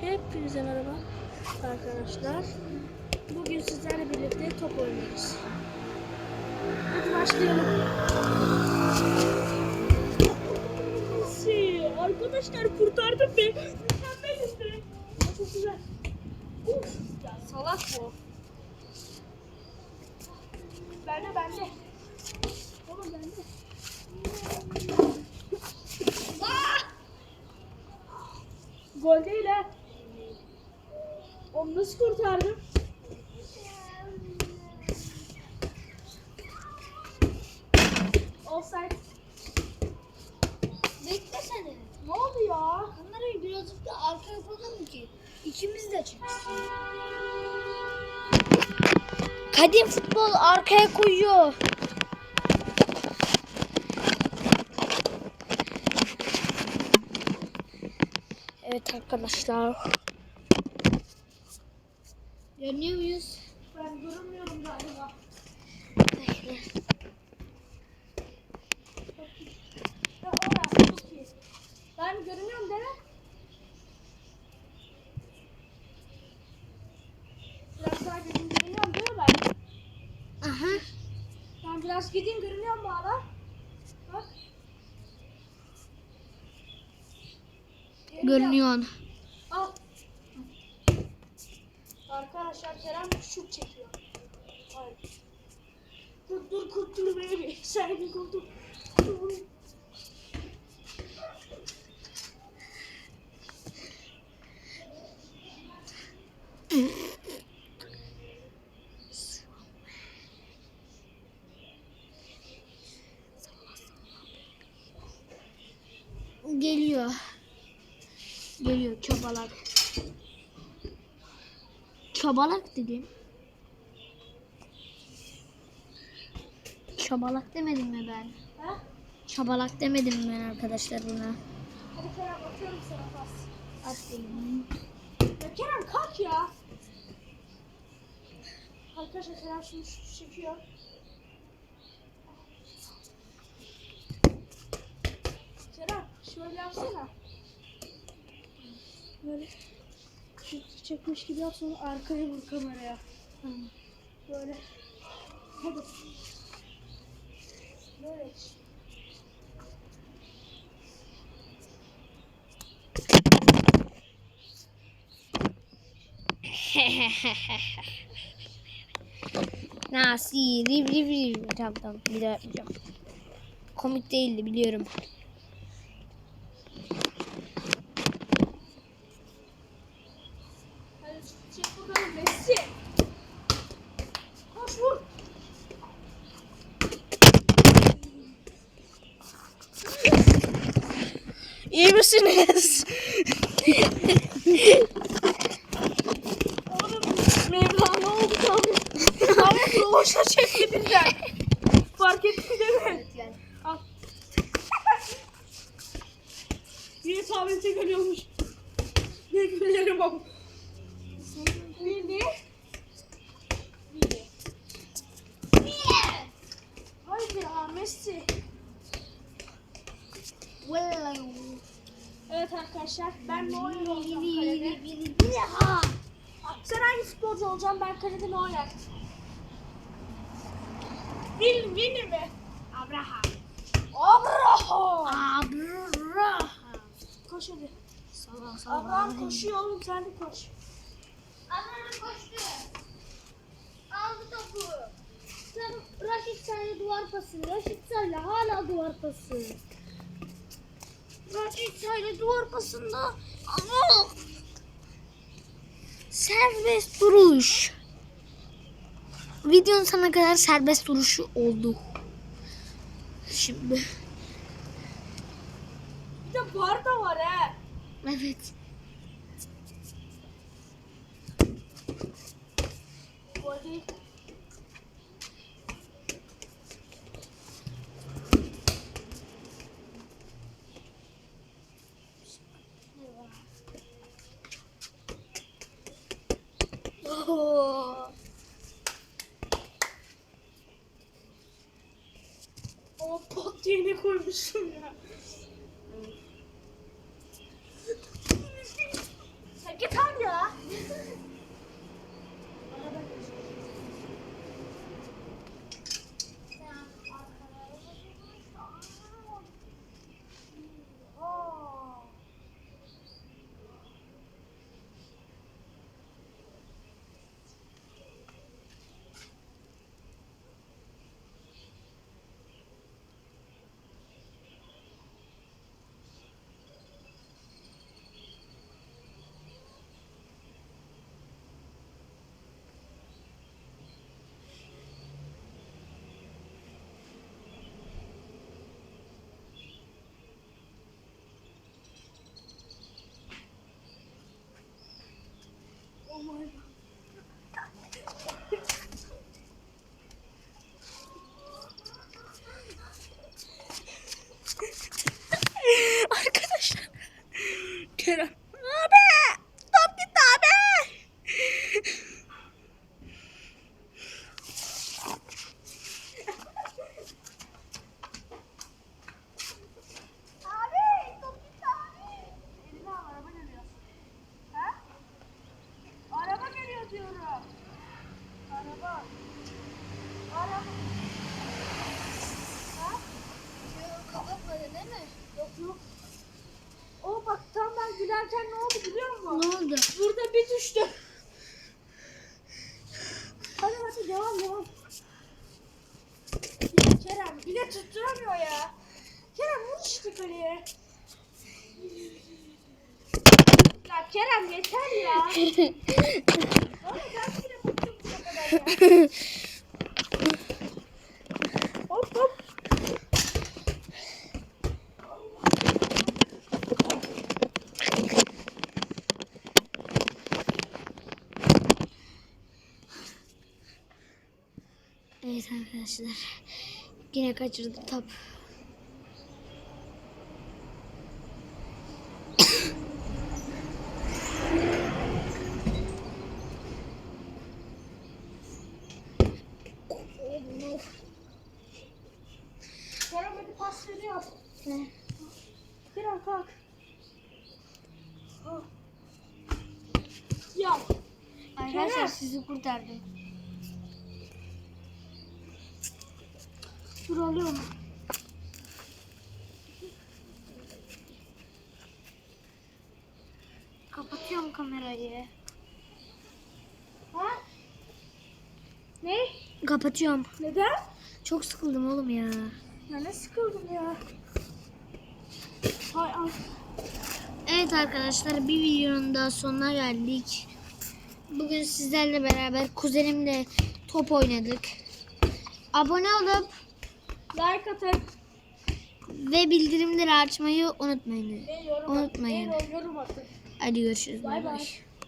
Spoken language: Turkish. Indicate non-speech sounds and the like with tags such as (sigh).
Hepinize merhaba arkadaşlar. Bugün sizlerle birlikte top oynuyoruz. Hadi başlayalım. Messi, Arkadaşlar kurtardım be. Mükemmeliz be. Ama Çok güzel. Uf, ya salak bu. Bende bende. Oğlum bende. Ah! Gol değil ha. Onu nasıl kurtardım? Offside. Beklesene. Ne oldu ya? Kamerayı birazcık da arka yapalım ki ikimiz de çıksın. Kadim futbol arkaya koyuyor. Evet arkadaşlar. Görünüyor muyuz? Ben görünmüyorum galiba. Bekle. Ben görünüyorum değil mi? Biraz daha gideyim görünüyorum değil mi ben? Aha. Ben biraz gideyim görünüyor mu hala? Bak. Görünüyor. Al. Arkadaşlar Kerem şut çekiyor. Hayır. Dur dur kurtul beni. Sen bir kurtul. Geliyor. Geliyor çobalak. Çobalak dedim. Çobalak demedim mi ben? Ha? Çobalak demedim mi ben arkadaşlar buna? Hadi Kerem atıyorum sana pas. Atayım. Ya Kerem kalk ya. Arkadaşlar Kerem şut çekiyor. Kerem şöyle yapsana. Böyle şut çekmiş gibi yap sonra arkaya vur kameraya. Böyle. Hadi. Böyle. (laughs) Nasi, riv riv riv. Tamam tamam bir daha yapmayacağım. Komik değildi biliyorum. Hadi şut çek bakalım Messi. Koş vur. Misiniz? Oğlum Mevla ne oldu tam? Ahmet rovaşa çekti birden. Fark ettin değil mi? Al. Niye tablete geliyormuş? Ne gülerim ama. Bildi. Bildi. Haydi ya Messi. Evet arkadaşlar ben Neuer olacağım kalede. Sen hangi futbolcu olacaksın? Ben kalede Neuer. Will, Will mi? Abraham. Abraham. Abraham. Koş hadi. Abraham koşuyor oğlum sen de koş. Abraham koştu. Aldı topu. Sen Raşit Say'la duvar pası. Raşit Say'la hala duvar pası. Raşit Say'la duvar pasında ama serbest duruş. Videonun sana kadar serbest duruşu oldu. Şimdi. Bir de bar da var he. Evet. 어. 어, 버티니 골수야. 잘게 타냐? Oh my god. Ben gülerken ne oldu biliyor musun? Ne oldu? Burada bir düştü. Hadi hadi devam devam. Ya Kerem yine tutturamıyor ya. Kerem vur işte kaleye. Ya Kerem yeter ya. (laughs) Valla ben bile bıktım bu kadar ya. (laughs) Hop hop. Evet arkadaşlar. Yine kaçırdık top. Kerem hadi pas veriyor. Kerem kalk. Ya Arkadaşlar sizi kurtardım. Dur alıyorum. Kapatıyorum kamerayı. Ha? Ne? Kapatıyorum. Neden? Çok sıkıldım oğlum ya. Ya ne sıkıldım ya. Hay ay. Evet arkadaşlar bir videonun daha sonuna geldik. Bugün sizlerle beraber kuzenimle top oynadık. Abone olup Like atın. ve bildirimleri açmayı unutmayın. Ve yorum Unutmayın. Ve yorum atın. Hadi görüşürüz. Bay. bay.